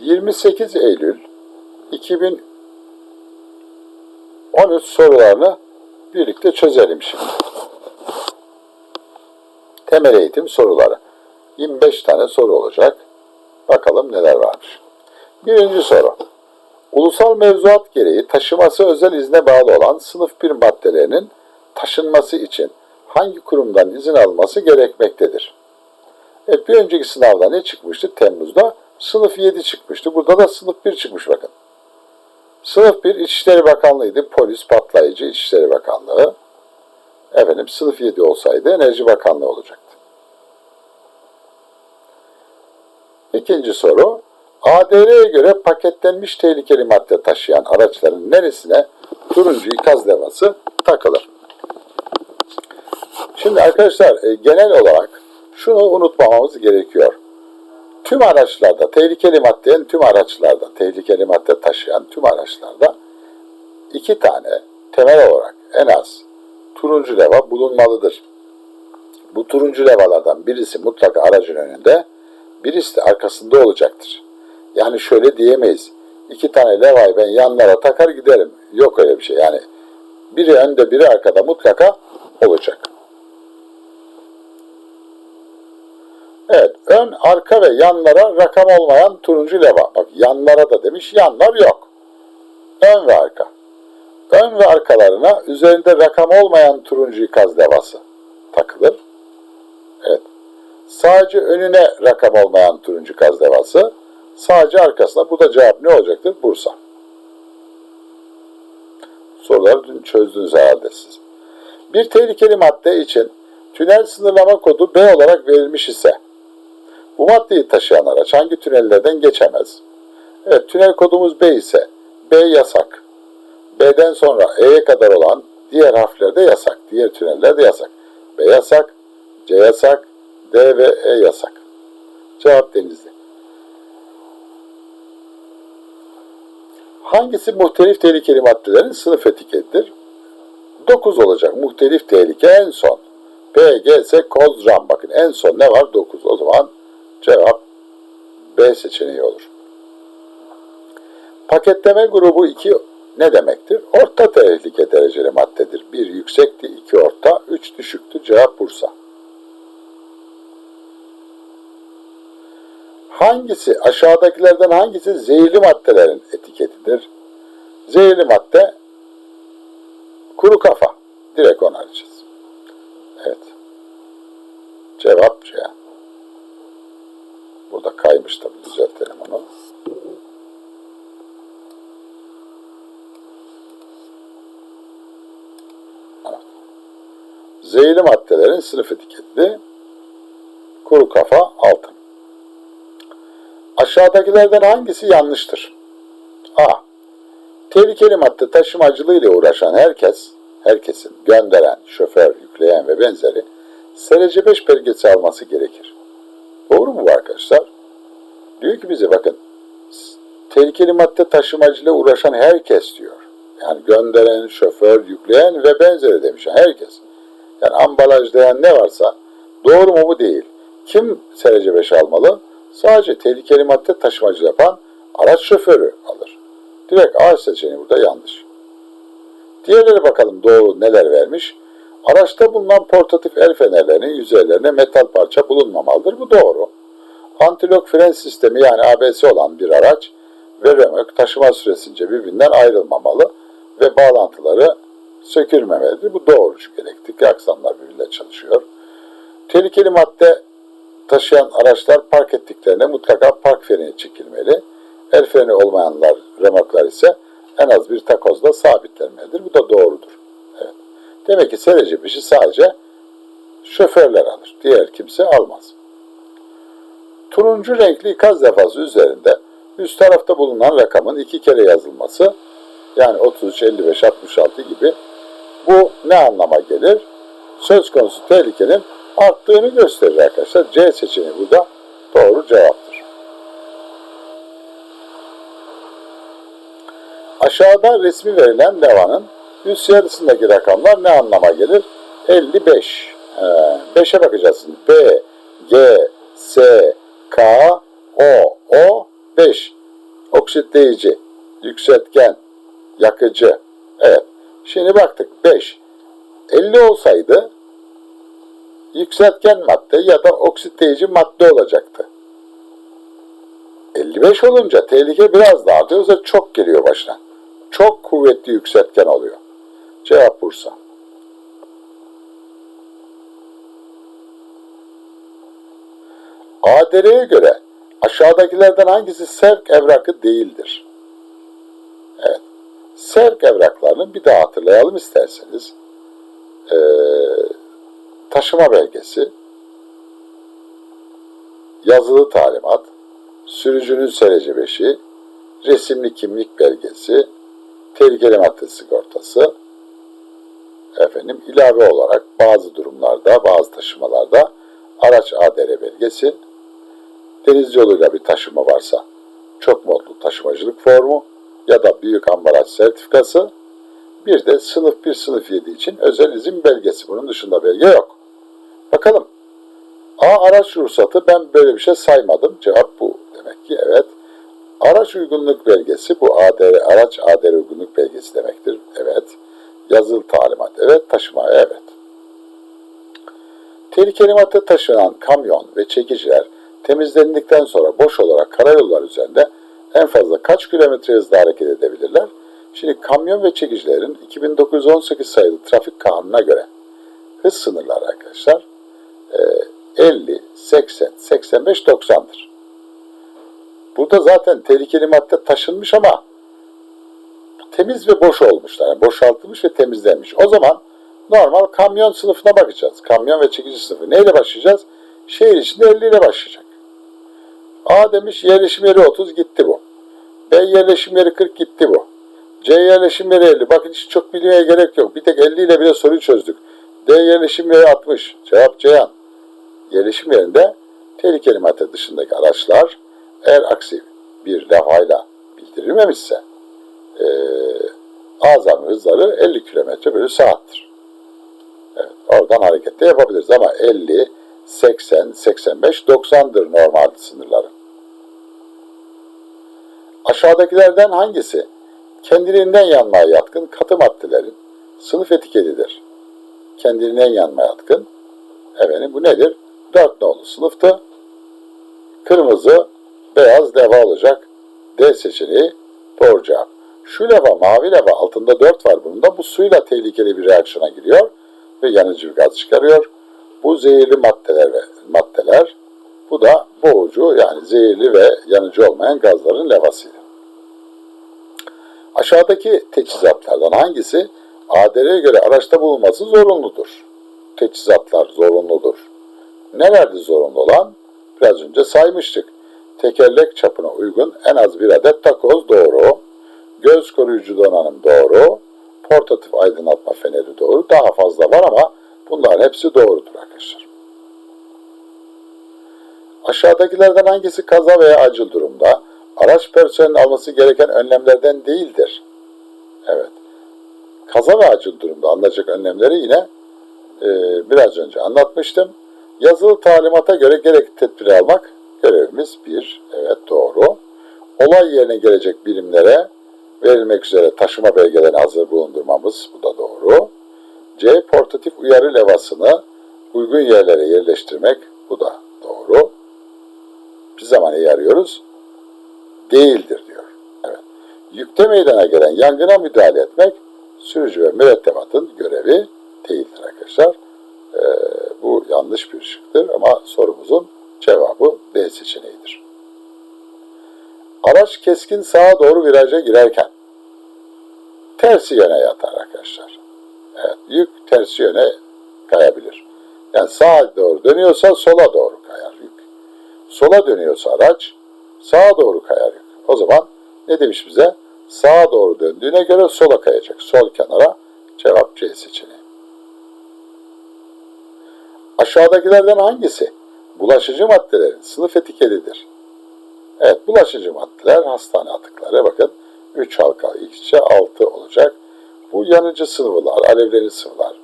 28 Eylül 2013 sorularını birlikte çözelim şimdi. Temel eğitim soruları. 25 tane soru olacak. Bakalım neler varmış. Birinci soru. Ulusal mevzuat gereği taşıması özel izne bağlı olan sınıf 1 maddelerinin taşınması için hangi kurumdan izin alması gerekmektedir? Evet, bir önceki sınavda ne çıkmıştı? Temmuz'da sınıf 7 çıkmıştı. Burada da sınıf 1 çıkmış bakın. Sınıf 1 İçişleri Bakanlığı'ydı. Polis, patlayıcı, İçişleri Bakanlığı. Efendim sınıf 7 olsaydı Enerji Bakanlığı olacaktı. İkinci soru. ADR'ye göre paketlenmiş tehlikeli madde taşıyan araçların neresine turuncu ikaz levhası takılır? Şimdi arkadaşlar e, genel olarak şunu unutmamamız gerekiyor. Tüm araçlarda, tehlikeli maddenin tüm araçlarda, tehlikeli madde taşıyan tüm araçlarda iki tane temel olarak en az turuncu leva bulunmalıdır. Bu turuncu levalardan birisi mutlaka aracın önünde, birisi de arkasında olacaktır. Yani şöyle diyemeyiz. İki tane levayı ben yanlara takar giderim. Yok öyle bir şey. Yani biri önde biri arkada mutlaka olacak. Evet, ön, arka ve yanlara rakam olmayan turuncu leva. Bak yanlara da demiş, yanlar yok. Ön ve arka. Ön ve arkalarına üzerinde rakam olmayan turuncu ikaz levası takılır. Evet. Sadece önüne rakam olmayan turuncu ikaz levası, sadece arkasına. Bu da cevap ne olacaktır? Bursa. Soruları dün çözdünüz herhalde siz. Bir tehlikeli madde için tünel sınırlama kodu B olarak verilmiş ise, bu maddeyi taşıyan araç hangi tünellerden geçemez? Evet, tünel kodumuz B ise B yasak. B'den sonra E'ye kadar olan diğer harfler de yasak. Diğer tüneller de yasak. B yasak, C yasak, D ve E yasak. Cevap Denizli. Hangisi muhtelif tehlikeli maddelerin sınıf etiketidir? 9 olacak. Muhtelif tehlike en son. P, G, S, koz, ram. Bakın en son ne var? 9. O zaman cevap B seçeneği olur. Paketleme grubu 2 ne demektir? Orta tehlike dereceli maddedir. 1 yüksekti, 2 orta, 3 düşüktü. Cevap Bursa. Hangisi aşağıdakilerden hangisi zehirli maddelerin etiketidir? Zehirli madde kuru kafa. Direkt onu arayacağız. Evet. Cevap C. Burada kaymış tabi düzeltelim onu. Zehirli maddelerin sınıf etiketi kuru kafa altın. Aşağıdakilerden hangisi yanlıştır? A. Tehlikeli madde taşımacılığı ile uğraşan herkes, herkesin gönderen, şoför, yükleyen ve benzeri SRC 5 belgesi alması gerekir. Doğru mu bu arkadaşlar? Ki bize bakın, tehlikeli madde taşımacılığıyla uğraşan herkes diyor. Yani gönderen, şoför, yükleyen ve benzeri demiş. Herkes. Yani ambalajlayan ne varsa doğru mu bu değil. Kim SRC 5 almalı? Sadece tehlikeli madde taşımacı yapan araç şoförü alır. Direkt A seçeneği burada yanlış. Diğerleri bakalım doğru neler vermiş. Araçta bulunan portatif el fenerlerinin yüzeylerine metal parça bulunmamalıdır. Bu doğru. Antilok fren sistemi yani ABS olan bir araç ve römök taşıma süresince birbirinden ayrılmamalı ve bağlantıları sökülmemelidir. Bu doğru çünkü elektrikli aksamlar birbiriyle çalışıyor. Tehlikeli madde taşıyan araçlar park ettiklerinde mutlaka park freni çekilmeli. El freni olmayanlar, römoklar ise en az bir takozla sabitlenmelidir. Bu da doğrudur. Evet. Demek ki sereci bir şey sadece şoförler alır. Diğer kimse almaz. Turuncu renkli ikaz levhası üzerinde üst tarafta bulunan rakamın iki kere yazılması yani 33, 55, 66 gibi bu ne anlama gelir? Söz konusu tehlikenin arttığını gösterir arkadaşlar. C seçeneği burada doğru cevaptır. Aşağıda resmi verilen levanın üst yarısındaki rakamlar ne anlama gelir? 55. 5'e bakacağız. B, G, S, K, O, O, 5. oksitleyici, yükseltgen, yakıcı. Evet. Şimdi baktık 5. 50 olsaydı yükseltgen madde ya da oksitleyici madde olacaktı. 55 olunca tehlike biraz daha artıyor. Çok geliyor başına. Çok kuvvetli yükseltgen oluyor. Cevap Bursa. ADR'ye göre aşağıdakilerden hangisi sevk evrakı değildir? Evet. Sevk evraklarını bir daha hatırlayalım isterseniz. Ee, taşıma belgesi, yazılı talimat, sürücünün serece beşi, resimli kimlik belgesi, tehlikeli madde sigortası, efendim ilave olarak bazı durumlarda, bazı taşımalarda araç ADR belgesi, deniz yoluyla bir taşıma varsa çok modlu taşımacılık formu ya da büyük ambalaj sertifikası, bir de sınıf 1 sınıf 7 için özel izin belgesi. Bunun dışında belge yok. Bakalım. A araç ruhsatı ben böyle bir şey saymadım. Cevap bu. Demek ki evet. Araç uygunluk belgesi bu ADR, araç ADR uygunluk belgesi demektir. Evet. Yazılı talimat. Evet. Taşıma. Evet. Tehlikeli madde taşınan kamyon ve çekiciler temizlendikten sonra boş olarak karayollar üzerinde en fazla kaç kilometre hızla hareket edebilirler? Şimdi kamyon ve çekicilerin 2918 sayılı trafik kanununa göre hız sınırları arkadaşlar 50, 80, 85, 90'dır. Burada zaten tehlikeli madde taşınmış ama temiz ve boş olmuşlar. Yani boşaltılmış ve temizlenmiş. O zaman normal kamyon sınıfına bakacağız. Kamyon ve çekici sınıfı. Neyle başlayacağız? Şehir içinde 50 ile başlayacak. A demiş yerleşim yeri 30 gitti bu. B yerleşim yeri 40 gitti bu. C yerleşim yeri 50. Bakın hiç çok bilmeye gerek yok. Bir tek 50 ile bile soruyu çözdük. D yerleşim yeri 60. Cevap Ceyhan. Yerleşim yerinde tehlikeli madde dışındaki araçlar eğer aksi bir levhayla bildirilmemişse e, azami hızları 50 km bölü saattir. Evet, oradan hareket de yapabiliriz ama 50, 80, 85, 90'dır normal sınırları. Aşağıdakilerden hangisi kendiliğinden yanmaya yatkın katı maddelerin sınıf etiketidir? Kendiliğinden yanmaya yatkın. Efendim bu nedir? 4 nolu sınıfta kırmızı, beyaz leva olacak. D seçeneği doğru cevap. Şu leva, mavi leva altında 4 var bunda. Bu suyla tehlikeli bir reaksiyona giriyor ve yanıcı bir gaz çıkarıyor. Bu zehirli maddeler maddeler. Bu da boğucu yani zehirli ve yanıcı olmayan gazların levasıydı. Aşağıdaki teçhizatlardan hangisi ADR'ye göre araçta bulunması zorunludur? Teçhizatlar zorunludur. Nelerdi zorunlu olan? Biraz önce saymıştık. Tekerlek çapına uygun en az bir adet takoz doğru. Göz koruyucu donanım doğru. Portatif aydınlatma feneri doğru. Daha fazla var ama bunların hepsi doğrudur arkadaşlar. Aşağıdakilerden hangisi kaza veya acil durumda araç personelinin alması gereken önlemlerden değildir? Evet. Kaza ve acil durumda alınacak önlemleri yine e, biraz önce anlatmıştım. Yazılı talimata göre gerekli tedbiri almak görevimiz bir. Evet doğru. Olay yerine gelecek birimlere verilmek üzere taşıma belgelerini hazır bulundurmamız. Bu da doğru. C. Portatif uyarı levhasını uygun yerlere yerleştirmek. Bu da doğru. Bir zaman iyi arıyoruz. Değildir diyor. Evet. Yükte meydana gelen yangına müdahale etmek sürücü ve mürettebatın görevi değildir arkadaşlar. Ee, bu yanlış bir şıktır ama sorumuzun cevabı D seçeneğidir. Araç keskin sağa doğru viraja girerken tersi yöne yatar arkadaşlar. Evet, yük tersi yöne kayabilir. Yani sağa doğru dönüyorsa sola doğru kayar yük. Sola dönüyorsa araç sağa doğru kayar yük. O zaman ne demiş bize? Sağa doğru döndüğüne göre sola kayacak. Sol kenara cevap C seçeneği. Aşağıdakilerden hangisi bulaşıcı maddelerin sınıf etiketidir? Evet, bulaşıcı maddeler hastane atıkları. Bakın 3 halka içe 6 olacak. Bu yanıcı sıvılar, alevleri sıvılar,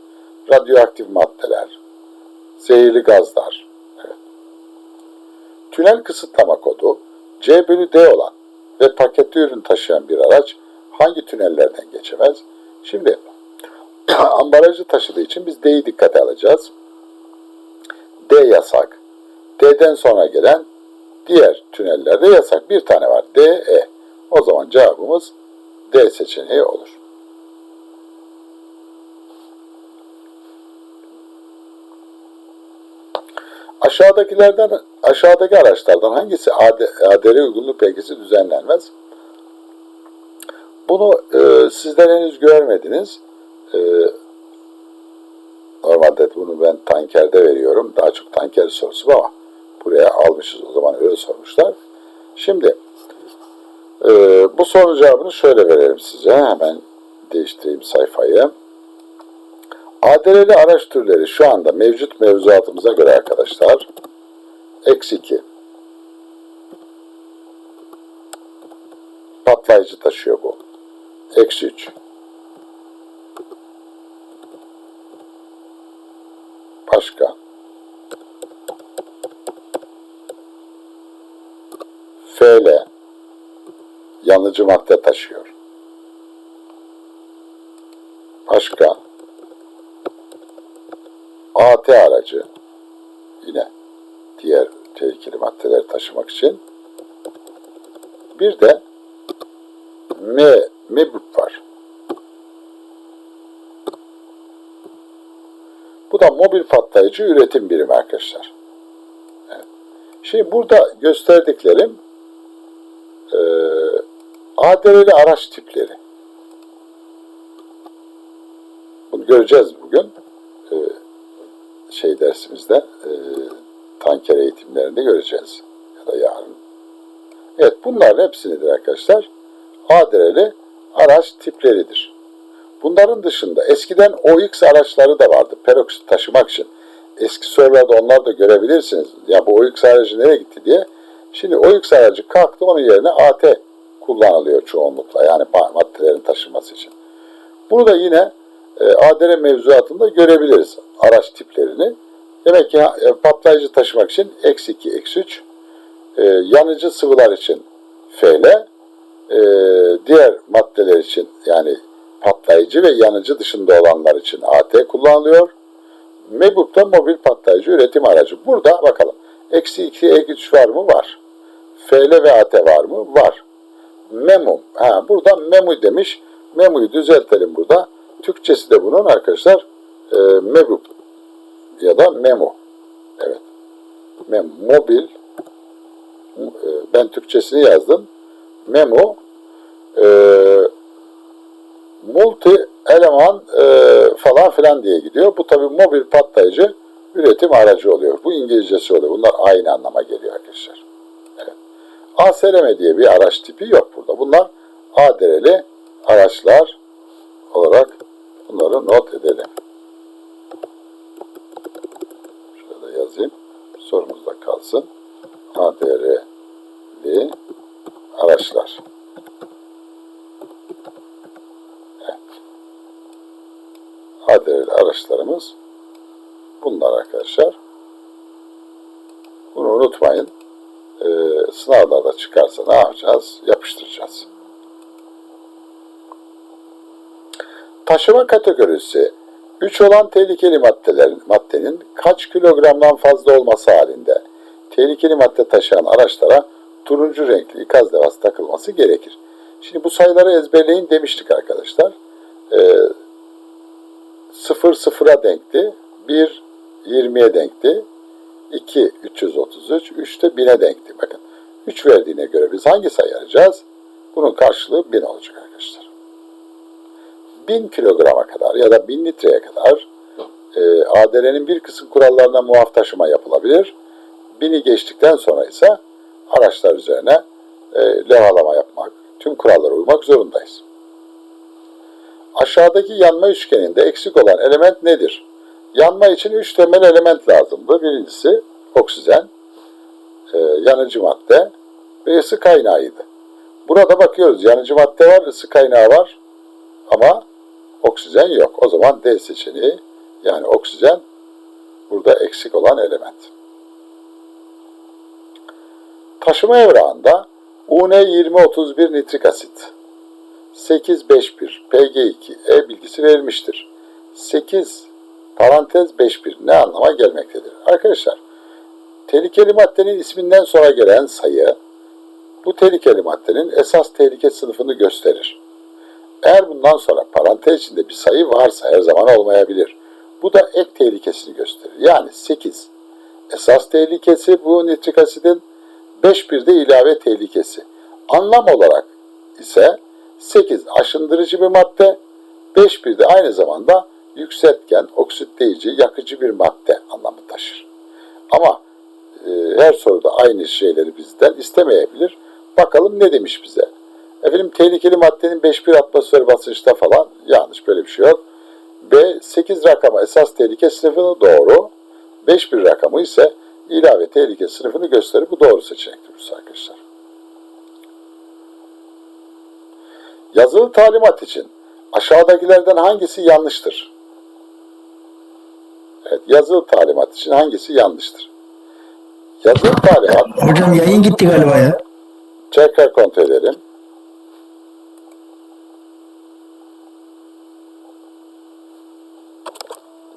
radyoaktif maddeler, zehirli gazlar. Evet. Tünel kısıtlama kodu C bölü D olan ve paketli ürün taşıyan bir araç hangi tünellerden geçemez? Şimdi ambalajı taşıdığı için biz D'yi dikkate alacağız. D yasak. D'den sonra gelen diğer tünellerde yasak. Bir tane var. D, E. O zaman cevabımız D seçeneği olur. Aşağıdakilerden aşağıdaki araçlardan hangisi AD, ADR uygunluk belgesi düzenlenmez? Bunu e, sizler henüz görmediniz. E, normalde bunu ben tankerde veriyorum. Daha çok tanker sorusu ama buraya almışız o zaman öyle sormuşlar. Şimdi e, bu sorunun cevabını şöyle verelim size. Hemen değiştireyim sayfayı. ADR'li araç türleri şu anda mevcut mevzuatımıza göre arkadaşlar. Eksi 2 patlayıcı taşıyor bu. Eksi 3 başka. FL yanıcı madde taşıyor. Başka AT aracı yine diğer tehlikeli maddeleri taşımak için bir de M, MEBUP var. Bu da mobil patlayıcı üretim birimi arkadaşlar. Şimdi burada gösterdiklerim e, ADR'li araç tipleri. Bunu göreceğiz bugün. E, şey dersimizde e, tanker eğitimlerinde göreceğiz. Ya da yarın. Evet bunların hepsinidir arkadaşlar. ADR'li araç tipleridir. Bunların dışında eskiden OX araçları da vardı. Peroksit taşımak için. Eski sorularda onları da görebilirsiniz. Ya bu OX aracı nereye gitti diye. Şimdi OX aracı kalktı onun yerine AT kullanılıyor çoğunlukla. Yani maddelerin taşınması için. Bunu da yine e, mevzuatında görebiliriz araç tiplerini. Demek ki e, patlayıcı taşımak için eksi 2, eksi 3, e, yanıcı sıvılar için FL, e, diğer maddeler için yani patlayıcı ve yanıcı dışında olanlar için AT kullanılıyor. MEBUP'ta mobil patlayıcı üretim aracı. Burada bakalım. Eksi 2, eksi 3 var mı? Var. FL ve AT var mı? Var. MEMU. Ha, burada MEMU demiş. MEMU'yu düzeltelim burada. Türkçesi de bunun arkadaşlar e, MEBUP ya da MEMU. Evet. MEMU. Mobil e, ben Türkçesini yazdım. MEMU e, multi eleman e, falan filan diye gidiyor. Bu tabi mobil patlayıcı üretim aracı oluyor. Bu İngilizcesi oluyor. Bunlar aynı anlama geliyor arkadaşlar. Evet. ASRM diye bir araç tipi yok burada. Bunlar ADR'li araçlar olarak bunları not edelim. Şöyle yazayım. Sorumuzda kalsın. ADR'li araçlar. ADR'li araçlarımız bunlar arkadaşlar. Bunu unutmayın. Ee, sınavlarda çıkarsa ne yapacağız? Yapıştıracağız. Taşıma kategorisi 3 olan tehlikeli maddelerin maddenin kaç kilogramdan fazla olması halinde tehlikeli madde taşıyan araçlara turuncu renkli ikaz levhası takılması gerekir. Şimdi bu sayıları ezberleyin demiştik arkadaşlar. Ee, 0 0'a denkti. 1 20'ye denkti. 2 333, 3 de 1000'e denkti. Bakın 3 verdiğine göre biz hangi sayı arayacağız? Bunun karşılığı 1000 olacak arkadaşlar. 1000 kilograma kadar ya da 1000 litreye kadar e, ADR'nin bir kısım kurallarına muaf taşıma yapılabilir. 1000'i geçtikten sonra ise araçlar üzerine e, levhalama yapmak, tüm kurallara uymak zorundayız. Aşağıdaki yanma üçgeninde eksik olan element nedir? Yanma için üç temel element lazımdı. Birincisi oksijen, e, yanıcı madde ve ısı kaynağıydı. Burada bakıyoruz yanıcı madde var, ısı kaynağı var ama oksijen yok. O zaman D seçeneği yani oksijen burada eksik olan element. Taşıma evrağında UN2031 nitrik asit 851 PG2 E bilgisi verilmiştir. 8 parantez 51 ne anlama gelmektedir? Arkadaşlar tehlikeli maddenin isminden sonra gelen sayı bu tehlikeli maddenin esas tehlike sınıfını gösterir. Eğer bundan sonra parantez içinde bir sayı varsa her zaman olmayabilir. Bu da ek tehlikesini gösterir. Yani 8 esas tehlikesi bu nitrik asidin 5 bir de ilave tehlikesi. Anlam olarak ise 8 aşındırıcı bir madde, 5 bir de aynı zamanda yükseltgen, oksitleyici, yakıcı bir madde anlamı taşır. Ama e, her soruda aynı şeyleri bizden istemeyebilir. Bakalım ne demiş bize? Efendim tehlikeli maddenin 5-1 atmosfer basınçta falan yanlış böyle bir şey yok. B 8 rakamı esas tehlike sınıfını doğru. 5-1 rakamı ise ilave tehlike sınıfını gösterir. Bu doğru seçenektir arkadaşlar. Yazılı talimat için aşağıdakilerden hangisi yanlıştır? Evet, yazılı talimat için hangisi yanlıştır? Yazılı talimat Hocam yayın gitti galiba ya. Tekrar kontrol edelim.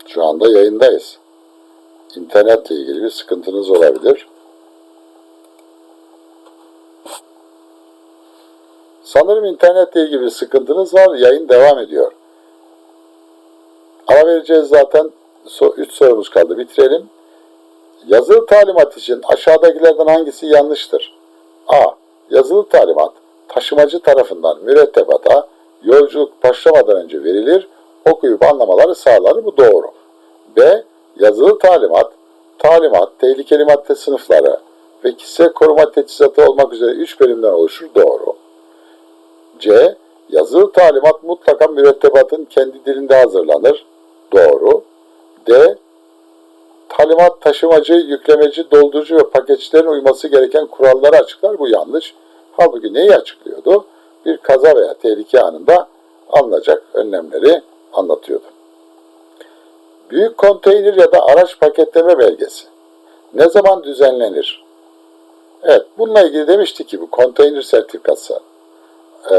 Şu anda yayındayız. İnternetle ilgili bir sıkıntınız olabilir. Sanırım internetle ilgili bir sıkıntınız var. Yayın devam ediyor. Ara vereceğiz zaten. 3 sorumuz kaldı. Bitirelim. Yazılı talimat için aşağıdakilerden hangisi yanlıştır? A. Yazılı talimat taşımacı tarafından mürettebata yolculuk başlamadan önce verilir, okuyup anlamaları sağlanır. Bu doğru. B. Yazılı talimat, talimat, tehlikeli madde sınıfları ve kişisel koruma teçhizatı olmak üzere 3 bölümden oluşur. Doğru. C. Yazılı talimat mutlaka mürettebatın kendi dilinde hazırlanır. Doğru. D. Talimat taşımacı, yüklemeci, doldurucu ve paketçilerin uyması gereken kuralları açıklar. Bu yanlış. Halbuki neyi açıklıyordu? Bir kaza veya tehlike anında alınacak önlemleri anlatıyordu. Büyük konteyner ya da araç paketleme belgesi ne zaman düzenlenir? Evet, bununla ilgili demiştik ki bu konteyner sertifikası, e,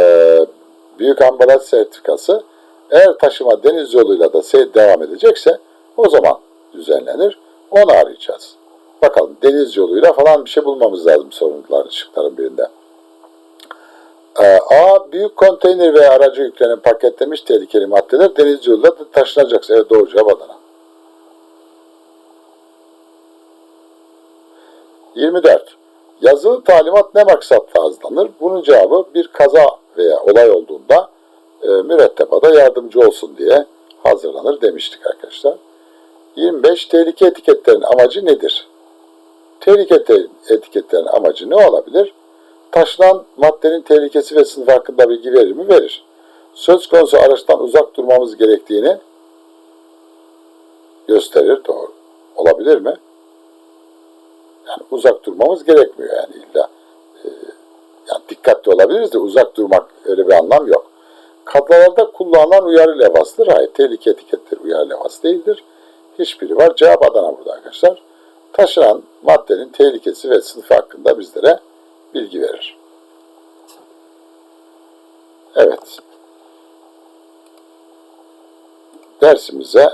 büyük ambalaj sertifikası eğer taşıma deniz yoluyla da devam edecekse o zaman düzenlenir. Onu arayacağız. Bakalım deniz yoluyla falan bir şey bulmamız lazım sorunların şıkların birinde. Ee, A. Büyük konteyner veya aracı yüklenen paketlemiş tehlikeli maddeler deniz yoluyla da taşınacaksa. Evet doğru cevap Adana. 24. Yazılı talimat ne maksatla hazırlanır? Bunun cevabı bir kaza veya olay olduğunda e, mürettebada yardımcı olsun diye hazırlanır demiştik arkadaşlar. 25. Tehlike etiketlerinin amacı nedir? Tehlike etiketlerinin amacı ne olabilir? Taşınan maddenin tehlikesi ve sınıf hakkında bilgi verir mi? Verir. Söz konusu araçtan uzak durmamız gerektiğini gösterir. Doğru. Olabilir mi? Yani uzak durmamız gerekmiyor yani illa. E, yani dikkatli olabiliriz de uzak durmak öyle bir anlam yok. Kadrolarda kullanılan uyarı levhasıdır. Hayır, tehlike etiketleri uyarı levhası değildir hiçbiri var. Cevap Adana burada arkadaşlar. Taşınan maddenin tehlikesi ve sınıfı hakkında bizlere bilgi verir. Evet. Dersimize